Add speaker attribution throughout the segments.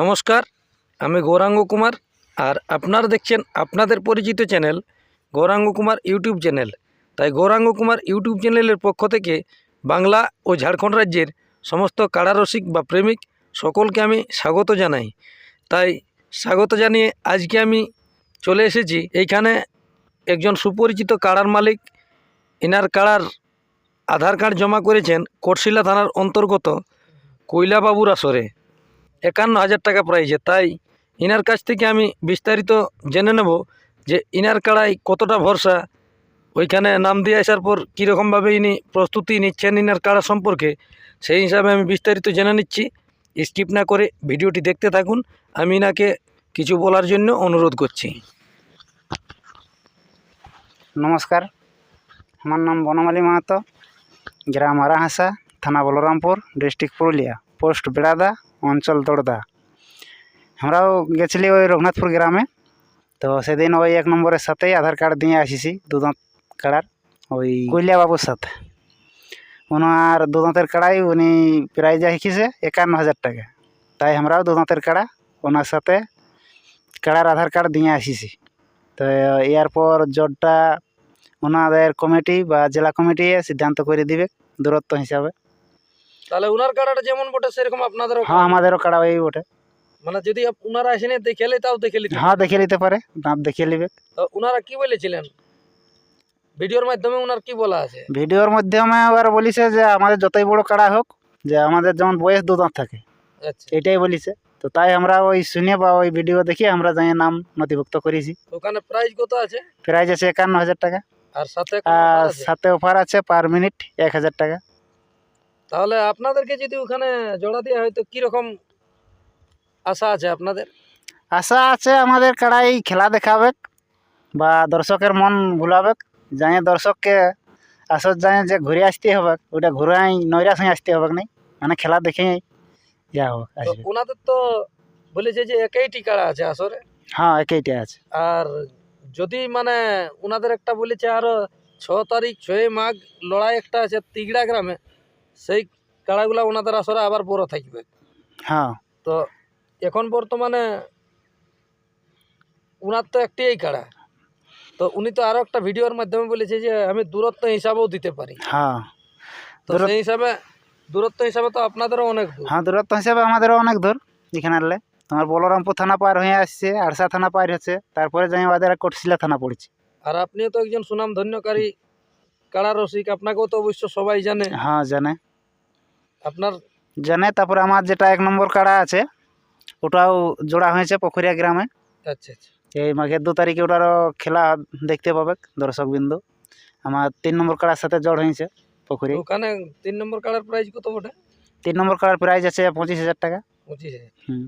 Speaker 1: নমস্কার, আমি গৌরাঙ্গ কুমার আর আপনারা দেখছেন আপনাদের পরিচিত channel Gauranga Kumar YouTube channel. তাই গৌরাঙ্গ কুমার ইউটিউব চ্যানেলের পক্ষ থেকে বাংলা ও ঝাড়খণ্ড রাজ্যের সমস্ত কারারসিক বা প্রেমিক সকলকে আমি স্বাগত জানাই। তাই স্বাগত জানিয়ে আজকে আমি চলে এসেছি এইখানে একজন সুপরিচিত কাড়ার মালিক। ইনার কাড়ার আধার কার্ড জমা করেছেন কোটশিলা থানার অন্তর্গত কৈলাবাবুর আসরে। একান্ন হাজার টাকা প্রাইজে। তাই ইনার কাছ থেকে আমি বিস্তারিত জেনে নেব যে ইনার কাড়াই কতটা ভরসা ওইখানে নাম দিয়ে আসার পর কীরকমভাবে ইনি প্রস্তুতি নিচ্ছেন ইনার কাড়া সম্পর্কে, সেই হিসাবে আমি বিস্তারিত জেনে নিচ্ছি। স্কিপ না করে ভিডিওটি দেখতে থাকুন। আমি ইনাকে কিছু বলার জন্য অনুরোধ করছি।
Speaker 2: নমস্কার। আমার নাম বনমালী মাহাতো। গ্রাম আরাহাসা, থানা বলরামপুর, ডিস্ট্রিক্ট পুরুলিয়া, পোস্ট বেড়াদা, অঞ্চল দড়দা আমরাও গেছিলি ওই রঘুনাথপুর গ্রামে। তো সেদিন ওই এক নম্বরের সাথেই আধার কার্ড দিয়ে আসিছি। দুদাঁত কাড়ার ওই কৈলিয়া বাবুর সাথে। ওনার দুদাঁতের কাড়াই উনি প্রাইজ শিখেছে একান্ন হাজার টাকা। তাই আমরাও দুদাঁতের কাড়া ওনার সাথে কাড়ার আধার কার্ড দিয়ে আসিছি। তো এরপর জটটা ওনাদের কমিটি বা জেলা কমিটি সিদ্ধান্ত করে দিবে দূরত্ব হিসাবে।
Speaker 1: তাহলে ওনার কাড়াটা যেমন বটে সেরকম আপনাদেরও
Speaker 2: হ্যাঁ আমাদেরও কাড়া ওই বটে।
Speaker 1: মানে যদি ওনারা এসে দেখে তাও দেখে নিতে
Speaker 2: হ্যাঁ দেখে নিতে পারে দাঁত দেখিয়ে নিবে।
Speaker 1: তো উনারা কি বলেছিলেন? ভিডিওর মাধ্যমে ওনার কি বলা আছে?
Speaker 2: ভিডিওর মাধ্যমে আবার বলিছে যে আমাদের যতই বড় কাড়া হোক যে আমাদের যেমন বয়স দু দাঁত থাকে
Speaker 1: আচ্ছা।
Speaker 2: এটাই বলিছে। তো তাই আমরা ওই শুনে বা ওই ভিডিও দেখে আমরা যাই নাম নথিভুক্ত করেছি।
Speaker 1: ওখানে প্রাইস কত আছে?
Speaker 2: প্রাইজ আছে একান্ন হাজার টাকা।
Speaker 1: আর সাথে
Speaker 2: আর সাথে অফার আছে পার মিনিট এক হাজার টাকা।
Speaker 1: তাহলে আপনাদেরকে যদি ওখানে জোড়া দেওয়া হয় তো কীরকম আশা আছে আপনাদের?
Speaker 2: আশা আছে আমাদের কাড়াই খেলা দেখাবে বা দর্শকের মন ভুলাবে যাই দর্শককে আসর যাই যে ঘুরে আসতে হবে ওটা ঘুরাই নৈরাশ হয়ে আসতে হবে নাই মানে খেলা দেখে যা আসবে
Speaker 1: ওনাদের তো বলেছে যে একই টিকাড়া আছে আসরে।
Speaker 2: হ্যাঁ একইটা আছে।
Speaker 1: আর যদি মানে ওনাদের একটা বলেছে আরও ছ তারিখ ছয় মাঘ লড়াই একটা আছে তিগড়া গ্রামে সেই কাড়াগুলা ওনাদের আসরে আবার বড় থাকবে।
Speaker 2: হ্যাঁ।
Speaker 1: তো এখন বর্তমানে উনার তো একটিই কাড়া তো উনি তো আরও একটা ভিডিওর মাধ্যমে বলেছে যে আমি দূরত্ব হিসাবেও দিতে পারি।
Speaker 2: হ্যাঁ।
Speaker 1: তো সেই হিসাবে দূরত্ব হিসাবে তো আপনাদেরও অনেক দূর।
Speaker 2: হ্যাঁ দূরত্ব হিসাবে আমাদেরও অনেক দূর এখানে আনলে। তোমার বলরামপুর থানা পার হয়ে আসছে আরসা থানা পার হচ্ছে তারপরে যাই আমাদের কোটশিলা থানা পড়েছে।
Speaker 1: আর আপনিও তো একজন সুনাম ধন্যকারী কাড়া রসিক আপনাকেও তো অবশ্য সবাই জানে।
Speaker 2: হ্যাঁ জানে।
Speaker 1: আপনার
Speaker 2: জানে তারপরে আমার যেটা এক নম্বর কাড়া আছে ওটাও জোড়া হয়েছে পুকুরিয়া গ্রামে।
Speaker 1: আচ্ছা আচ্ছা।
Speaker 2: এই মাঘের দু তারিখে ওটারও খেলা দেখতে পাবে দর্শক বিন্দু আমার তিন নম্বর কাড়ার সাথে জড় হয়েছে পুকুরি।
Speaker 1: ওখানে তিন নম্বর কাড়ার প্রাইস কত বটে?
Speaker 2: তিন নম্বর কাড়ার প্রাইজ আছে পঁচিশ হাজার টাকা।
Speaker 1: পঁচিশ হাজার।
Speaker 2: হুম।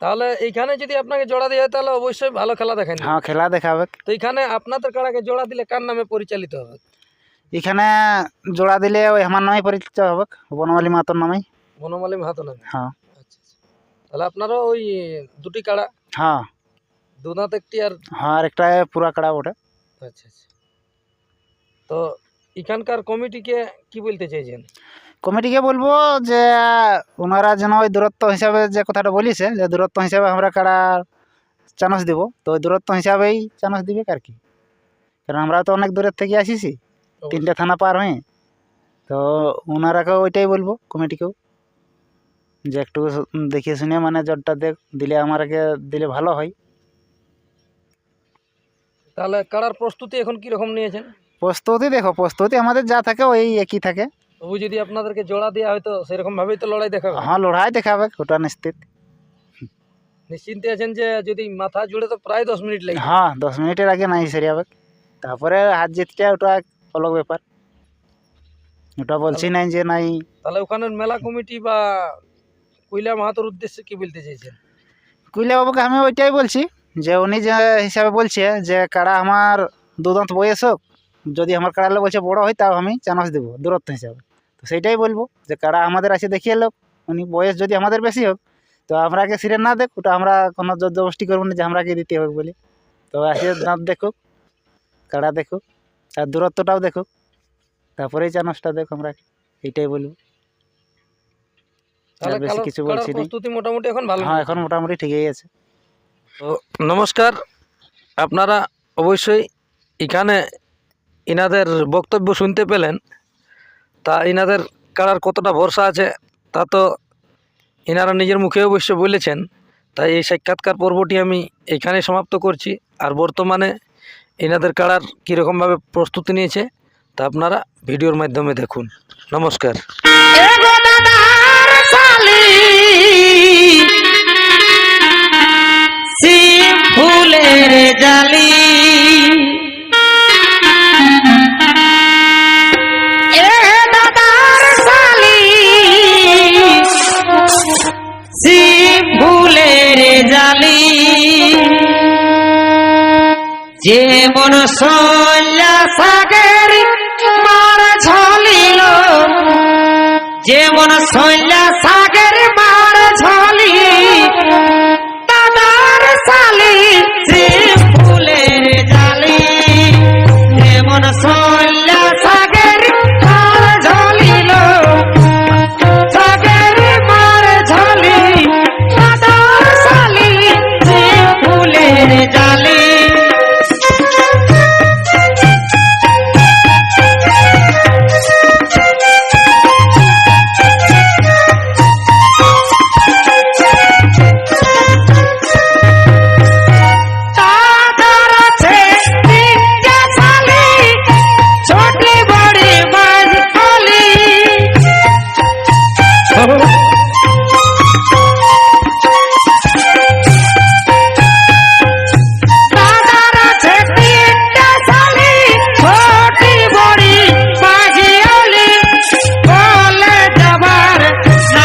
Speaker 1: তাহলে এইখানে যদি আপনাকে জোড়া দেওয়া হয় তাহলে অবশ্যই ভালো খেলা দেখেন।
Speaker 2: হ্যাঁ খেলা দেখাবে।
Speaker 1: তো এইখানে আপনাদের কাড়াকে জোড়া দিলে কার নামে পরিচালিত হবে?
Speaker 2: এখানে জোড়া দিলে ওই আমার নামে পরিচিত হবে বনমালী মাতর নামেই।
Speaker 1: বনমালী মাহাতো নামে?
Speaker 2: হ্যাঁ।
Speaker 1: আচ্ছা আচ্ছা। তাহলে আপনারও ওই দুটি কাড়া
Speaker 2: হ্যাঁ
Speaker 1: দুদাঁত একটি আর
Speaker 2: আর একটা পুরা কাড়া ওটা
Speaker 1: আচ্ছা আচ্ছা তো এখানকার কমিটিকে কি বলতে চাইছেন
Speaker 2: কমিটিকে বলব যে ওনারা যেন ওই দূরত্ব হিসাবে যে কথাটা বলিছে যে দূরত্ব হিসাবে আমরা কাড়া চানস দিব তো ওই দূরত্ব হিসাবেই চানস দিবে আর কি কারণ আমরা তো অনেক দূরের থেকে আসিছি তিনটে থানা পার হয়ে তো ওনারাকেও ওইটাই বলব কমিটিকেও যে একটু দেখে শুনে মানে জটটা দেখ দিলে আমারকে দিলে ভালো হয়।
Speaker 1: তাহলে কাড়ার প্রস্তুতি এখন কীরকম নিয়েছেন?
Speaker 2: প্রস্তুতি দেখো প্রস্তুতি আমাদের যা থাকে ওই একই থাকে।
Speaker 1: তবু যদি আপনাদেরকে জোড়া দেওয়া হয়তো সেরকম ভাবেই তো লড়াই দেখাবে।
Speaker 2: হ্যাঁ লড়াই দেখাবে ওটা নিশ্চিত।
Speaker 1: নিশ্চিন্তে আছেন যে যদি মাথা জুড়ে তো প্রায় দশ মিনিট লাগে।
Speaker 2: হ্যাঁ দশ মিনিটের আগে নাই সেরে হবে তারপরে হাত জিতটা ওটা এক অলগ ব্যাপার। ওটা বলছি নাই যে নাই।
Speaker 1: তাহলে ওখানের মেলা কমিটি বা কৈলা মাহাতোর উদ্দেশ্যে কি বলতে চাইছেন?
Speaker 2: কুইলা বাবুকে আমি ওইটাই বলছি যে উনি যে হিসাবে বলছে যে কারা আমার দুদান্ত বয়স হোক যদি আমার কাড়ালে বলছে বড় হয় তাও আমি চানস দেবো, দূরত্ব হিসাবে। তো সেইটাই বলব যে কাড়া আমাদের আছে দেখিয়ে লোক, উনি বয়স যদি আমাদের বেশি হোক, তো আমরাকে সিরে না দেখ, ওটা আমরা কোনো জবরদস্তি করব না যে আমরাকে দিতে হবে বলে। তো আসে দাঁত দেখুক কাড়া দেখুক আর দূরত্বটাও দেখুক, তারপরেই চানসটা দেখো আমরা এইটাই বলব।
Speaker 1: তাহলে
Speaker 2: বেশি কিছু বলছি
Speaker 1: প্রস্তুতি মোটামুটি এখন ভালো।
Speaker 2: হ্যাঁ এখন মোটামুটি ঠিকই আছে।
Speaker 1: তো নমস্কার আপনারা অবশ্যই এখানে ইনাদের বক্তব্য শুনতে পেলেন। তা ইনাদের কারার কতটা ভরসা আছে তা তো ইনারা নিজের মুখে অবশ্য বলেছেন। তাই এই সাক্ষাৎকার পর্বটি আমি এখানে সমাপ্ত করছি। আর বর্তমানে ইনাদের কারার কীরকমভাবে প্রস্তুতি নিয়েছে তা আপনারা ভিডিওর মাধ্যমে দেখুন। নমস্কার।
Speaker 3: শিব ফুলের জালি। শিব ফুলের জালি। যেমন সল্লা সাগর মার ঝলিল যেমন সল্লা